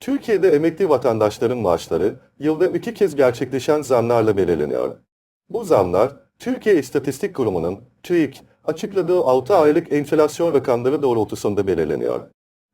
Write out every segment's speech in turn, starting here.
Türkiye'de emekli vatandaşların maaşları yılda iki kez gerçekleşen zamlarla belirleniyor. Bu zamlar, Türkiye İstatistik Kurumu'nun TÜİK açıkladığı 6 aylık enflasyon rakamları doğrultusunda belirleniyor.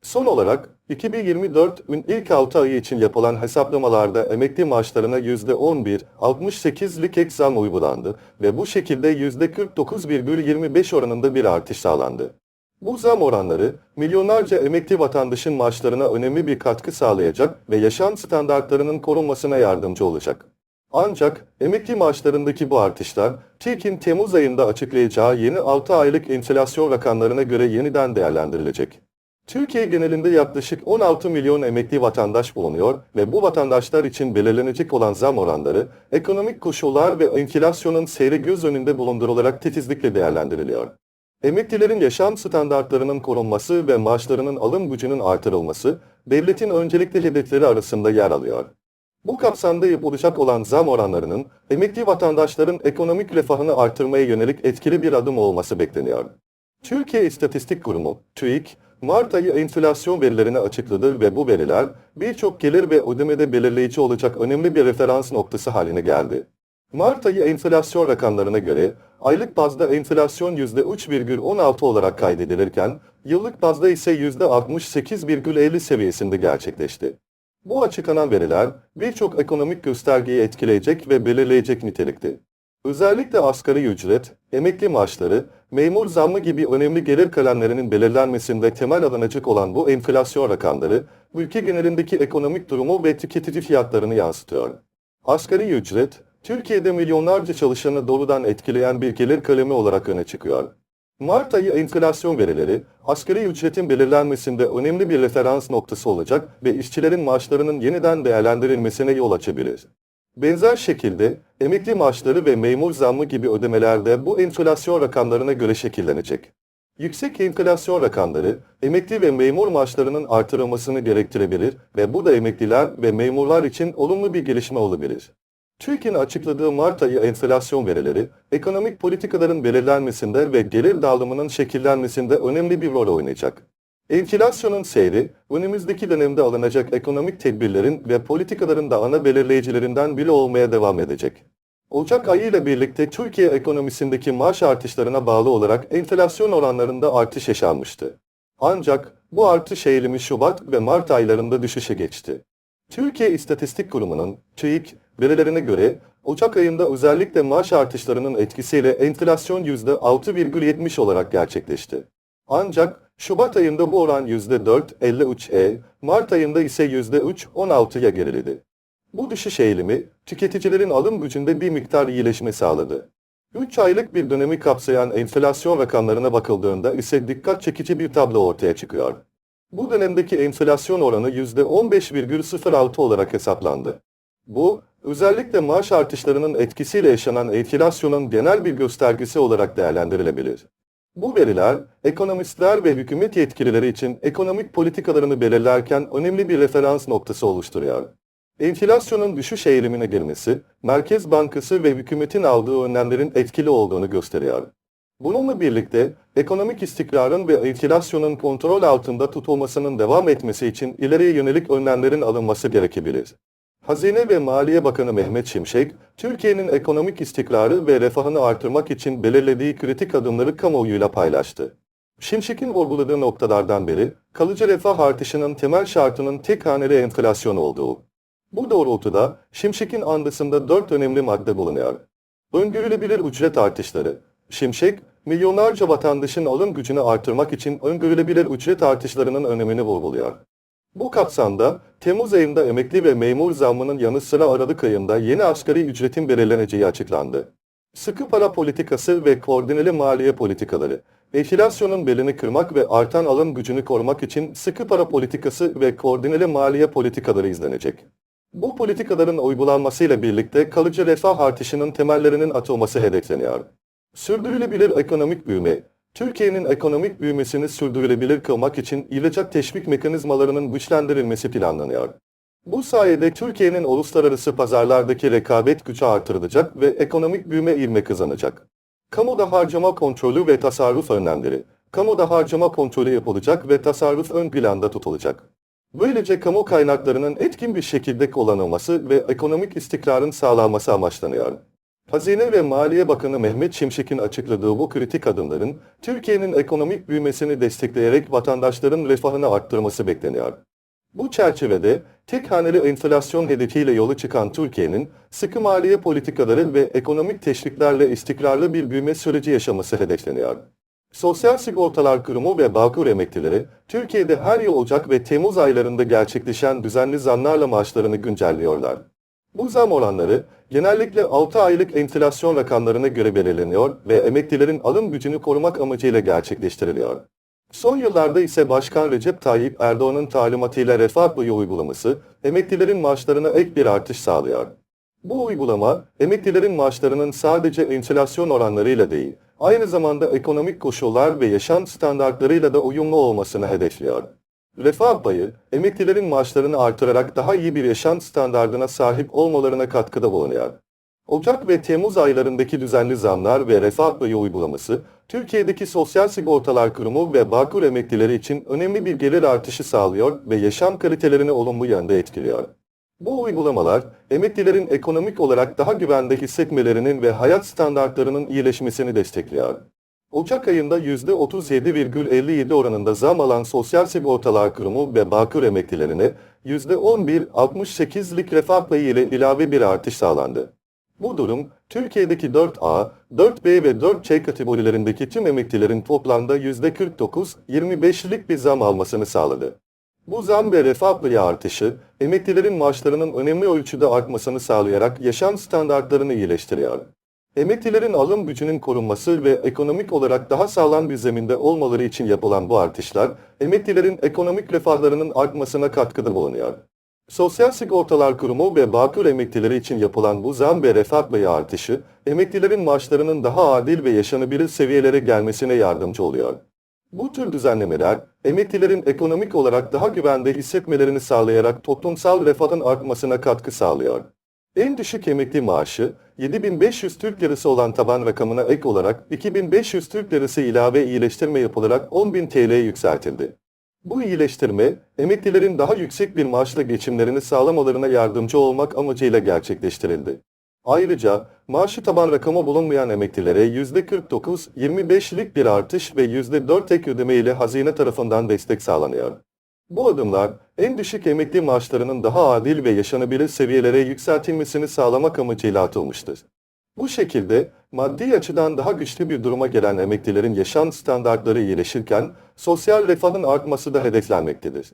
Son olarak 2024'ün ilk 6 ayı için yapılan hesaplamalarda emekli maaşlarına %11, 68'lik ek zam uygulandı ve bu şekilde %49,25 oranında bir artış sağlandı. Bu zam oranları milyonlarca emekli vatandaşın maaşlarına önemli bir katkı sağlayacak ve yaşam standartlarının korunmasına yardımcı olacak. Ancak emekli maaşlarındaki bu artışlar TÜİK'in Temmuz ayında açıklayacağı yeni 6 aylık enflasyon rakamlarına göre yeniden değerlendirilecek. Türkiye genelinde yaklaşık 16 milyon emekli vatandaş bulunuyor ve bu vatandaşlar için belirlenecek olan zam oranları, ekonomik koşullar ve enflasyonun seyri göz önünde bulundurularak titizlikle değerlendiriliyor. Emeklilerin yaşam standartlarının korunması ve maaşlarının alım gücünün artırılması, devletin öncelikli hedefleri arasında yer alıyor. Bu kapsamda yapılacak olan zam oranlarının, emekli vatandaşların ekonomik refahını artırmaya yönelik etkili bir adım olması bekleniyor. Türkiye İstatistik Kurumu, TÜİK, Mart ayı enflasyon verilerini açıkladı ve bu veriler birçok gelir ve ödemede belirleyici olacak önemli bir referans noktası haline geldi. Mart ayı enflasyon rakamlarına göre aylık bazda enflasyon %3,16 olarak kaydedilirken yıllık bazda ise %68,50 seviyesinde gerçekleşti. Bu açıklanan veriler birçok ekonomik göstergeyi etkileyecek ve belirleyecek nitelikte. Özellikle asgari ücret, emekli maaşları, memur zammı gibi önemli gelir kalemlerinin belirlenmesinde temel alınacak olan bu enflasyon rakamları, ülke genelindeki ekonomik durumu ve tüketici fiyatlarını yansıtıyor. Asgari ücret, Türkiye'de milyonlarca çalışanı doğrudan etkileyen bir gelir kalemi olarak öne çıkıyor. Mart ayı enflasyon verileri, asgari ücretin belirlenmesinde önemli bir referans noktası olacak ve işçilerin maaşlarının yeniden değerlendirilmesine yol açabilir. Benzer şekilde emekli maaşları ve memur zammı gibi ödemelerde bu enflasyon rakamlarına göre şekillenecek. Yüksek enflasyon rakamları emekli ve memur maaşlarının artırılmasını gerektirebilir ve bu da emekliler ve memurlar için olumlu bir gelişme olabilir. TÜİK'in açıkladığı Mart ayı enflasyon verileri, ekonomik politikaların belirlenmesinde ve gelir dağılımının şekillenmesinde önemli bir rol oynayacak. Enflasyonun seyri, önümüzdeki dönemde alınacak ekonomik tedbirlerin ve politikaların da ana belirleyicilerinden biri olmaya devam edecek. Ocak ayı ile birlikte Türkiye ekonomisindeki maaş artışlarına bağlı olarak enflasyon oranlarında artış yaşanmıştı. Ancak bu artış eğilimi Şubat ve Mart aylarında düşüşe geçti. Türkiye İstatistik Kurumu'nun TÜİK verilerine göre Ocak ayında özellikle maaş artışlarının etkisiyle enflasyon %6,70 olarak gerçekleşti. Ancak Şubat ayında bu oran %4,53'e, Mart ayında ise %3,16'ya geriledi. Bu düşüş eğilimi tüketicilerin alım gücünde bir miktar iyileşme sağladı. 3 aylık bir dönemi kapsayan enflasyon rakamlarına bakıldığında ise dikkat çekici bir tablo ortaya çıkıyor. Bu dönemdeki enflasyon oranı %15,06 olarak hesaplandı. Bu, özellikle maaş artışlarının etkisiyle yaşanan enflasyonun genel bir göstergesi olarak değerlendirilebilir. Bu veriler, ekonomistler ve hükümet yetkilileri için ekonomik politikalarını belirlerken önemli bir referans noktası oluşturuyor. Enflasyonun düşüş eğilimine girmesi, Merkez Bankası ve hükümetin aldığı önlemlerin etkili olduğunu gösteriyor. Bununla birlikte ekonomik istikrarın ve enflasyonun kontrol altında tutulmasının devam etmesi için ileriye yönelik önlemlerin alınması gerekebilir. Hazine ve Maliye Bakanı Mehmet Şimşek, Türkiye'nin ekonomik istikrarı ve refahını artırmak için belirlediği kritik adımları kamuoyuyla paylaştı. Şimşek'in vurguladığı noktalardan biri, kalıcı refah artışının temel şartının tek haneli enflasyon olduğu. Bu doğrultuda Şimşek'in andısında dört önemli madde bulunuyor. Öngörülebilir ücret artışları. Şimşek, milyonlarca vatandaşın alım gücünü artırmak için öngörülebilir ücret artışlarının önemini vurguluyor. Bu kapsamda Temmuz ayında emekli ve memur zammının yanı sıra Aralık ayında yeni asgari ücretin belirleneceği açıklandı. Sıkı para politikası ve koordineli maliye politikaları, enflasyonun belini kırmak ve artan alım gücünü korumak için sıkı para politikası ve koordineli maliye politikaları izlenecek. Bu politikaların uygulanmasıyla birlikte kalıcı refah artışının temellerinin atılması hedefleniyor. Sürdürülebilir ekonomik büyüme, Türkiye'nin ekonomik büyümesini sürdürülebilir kılmak için ihracat teşvik mekanizmalarının güçlendirilmesi planlanıyor. Bu sayede Türkiye'nin uluslararası pazarlardaki rekabet gücü artırılacak ve ekonomik büyüme ivme kazanacak. Kamuda harcama kontrolü ve tasarruf önlemleri. Kamuda harcama kontrolü yapılacak ve tasarruf ön planda tutulacak. Böylece kamu kaynaklarının etkin bir şekilde kullanılması ve ekonomik istikrarın sağlanması amaçlanıyor. Hazine ve Maliye Bakanı Mehmet Şimşek'in açıkladığı bu kritik adımların Türkiye'nin ekonomik büyümesini destekleyerek vatandaşların refahını arttırması bekleniyor. Bu çerçevede tek haneli enflasyon hedefiyle yola çıkan Türkiye'nin sıkı maliye politikaları ve ekonomik teşviklerle istikrarlı bir büyüme süreci yaşaması hedefleniyor. Sosyal Sigortalar Kurumu ve Bağkur emeklileri, Türkiye'de her yıl Ocak ve Temmuz aylarında gerçekleşen düzenli zamlarla maaşlarını güncelliyorlar. Bu zam oranları genellikle 6 aylık enflasyon rakamlarına göre belirleniyor ve emeklilerin alım gücünü korumak amacıyla gerçekleştiriliyor. Son yıllarda ise Başkan Recep Tayyip Erdoğan'ın talimatıyla refah payı uygulaması, emeklilerin maaşlarına ek bir artış sağlıyor. Bu uygulama, emeklilerin maaşlarının sadece enflasyon oranlarıyla değil, aynı zamanda ekonomik koşullar ve yaşam standartlarıyla da uyumlu olmasını hedefliyor. Refah payı, emeklilerin maaşlarını artırarak daha iyi bir yaşam standardına sahip olmalarına katkıda bulunuyor. Ocak ve Temmuz aylarındaki düzenli zamlar ve refah payı uygulaması, Türkiye'deki Sosyal Sigortalar Kurumu ve Bağkur emeklileri için önemli bir gelir artışı sağlıyor ve yaşam kalitelerini olumlu yönde etkiliyor. Bu uygulamalar, emeklilerin ekonomik olarak daha güvende hissetmelerinin ve hayat standartlarının iyileşmesini destekliyor. Ocak ayında %37,57 oranında zam alan Sosyal Sigortalar Kurumu ve Bağkur emeklilerine %11,68'lik refah payı ile ilave bir artış sağlandı. Bu durum, Türkiye'deki 4A, 4B ve 4C kategorilerindeki tüm emeklilerin toplamda %49-25'lik bir zam almasını sağladı. Bu zam ve refah payı artışı, emeklilerin maaşlarının önemli ölçüde artmasını sağlayarak yaşam standartlarını iyileştiriyor. Emeklilerin alım gücünün korunması ve ekonomik olarak daha sağlam bir zeminde olmaları için yapılan bu artışlar, emeklilerin ekonomik refahlarının artmasına katkıda bulunuyor. Sosyal Sigortalar Kurumu ve Bağkur emeklileri için yapılan bu zam ve refah payı artışı, emeklilerin maaşlarının daha adil ve yaşanabilir seviyelere gelmesine yardımcı oluyor. Bu tür düzenlemeler, emeklilerin ekonomik olarak daha güvende hissetmelerini sağlayarak toplumsal refahın artmasına katkı sağlıyor. En düşük emekli maaşı, 7500 Türk Lirası olan taban rakamına ek olarak 2500 Türk Lirası ilave iyileştirme yapılarak 10.000 TL'ye yükseltildi. Bu iyileştirme, emeklilerin daha yüksek bir maaşla geçimlerini sağlamalarına yardımcı olmak amacıyla gerçekleştirildi. Ayrıca, maaşı taban rakamı bulunmayan emeklilere %49-25'lik bir artış ve %4 ek ödeme ile hazine tarafından destek sağlanıyor. Bu adımlar, en düşük emekli maaşlarının daha adil ve yaşanabilir seviyelere yükseltilmesini sağlamak amacıyla atılmıştır. Bu şekilde, maddi açıdan daha güçlü bir duruma gelen emeklilerin yaşam standartları iyileşirken, sosyal refahın artması da hedeflenmektedir.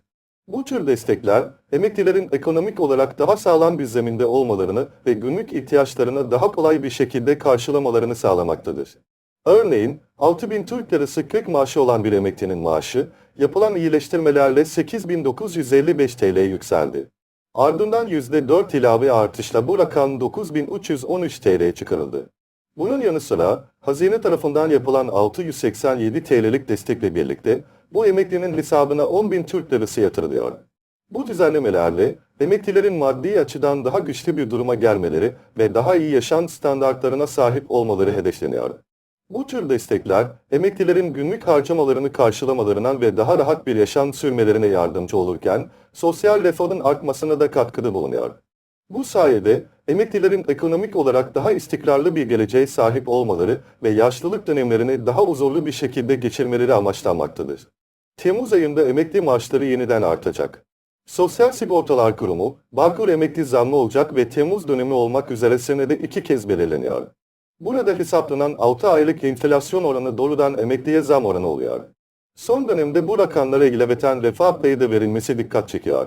Bu tür destekler, emeklilerin ekonomik olarak daha sağlam bir zeminde olmalarını ve günlük ihtiyaçlarını daha kolay bir şekilde karşılamalarını sağlamaktadır. Örneğin, 6000 Türk Lirası kök maaşı olan bir emeklinin maaşı, yapılan iyileştirmelerle 8955 TL yükseldi. Ardından %4 ilave artışla bu rakam 9313 TL çıkarıldı. Bunun yanı sıra, hazine tarafından yapılan 687 TL'lik destekle birlikte, bu emeklinin hesabına 10.000 Türk Lirası yatırılıyor. Bu düzenlemelerle, emeklilerin maddi açıdan daha güçlü bir duruma gelmeleri ve daha iyi yaşam standartlarına sahip olmaları hedefleniyor. Bu tür destekler, emeklilerin günlük harcamalarını karşılamalarına ve daha rahat bir yaşam sürmelerine yardımcı olurken, sosyal refahın artmasına da katkıda bulunuyor. Bu sayede, emeklilerin ekonomik olarak daha istikrarlı bir geleceğe sahip olmaları ve yaşlılık dönemlerini daha huzurlu bir şekilde geçirmeleri amaçlanmaktadır. Temmuz ayında emekli maaşları yeniden artacak. Sosyal Sigortalar Kurumu, Bağkur emekli zammı olacak ve Temmuz dönemi olmak üzere senede iki kez belirleniyor. Burada hesaplanan 6 aylık enflasyon oranı doğrudan emekliye zam oranı oluyor. Son dönemde bu rakamlara ilaveten refah payı da verilmesi dikkat çekiyor.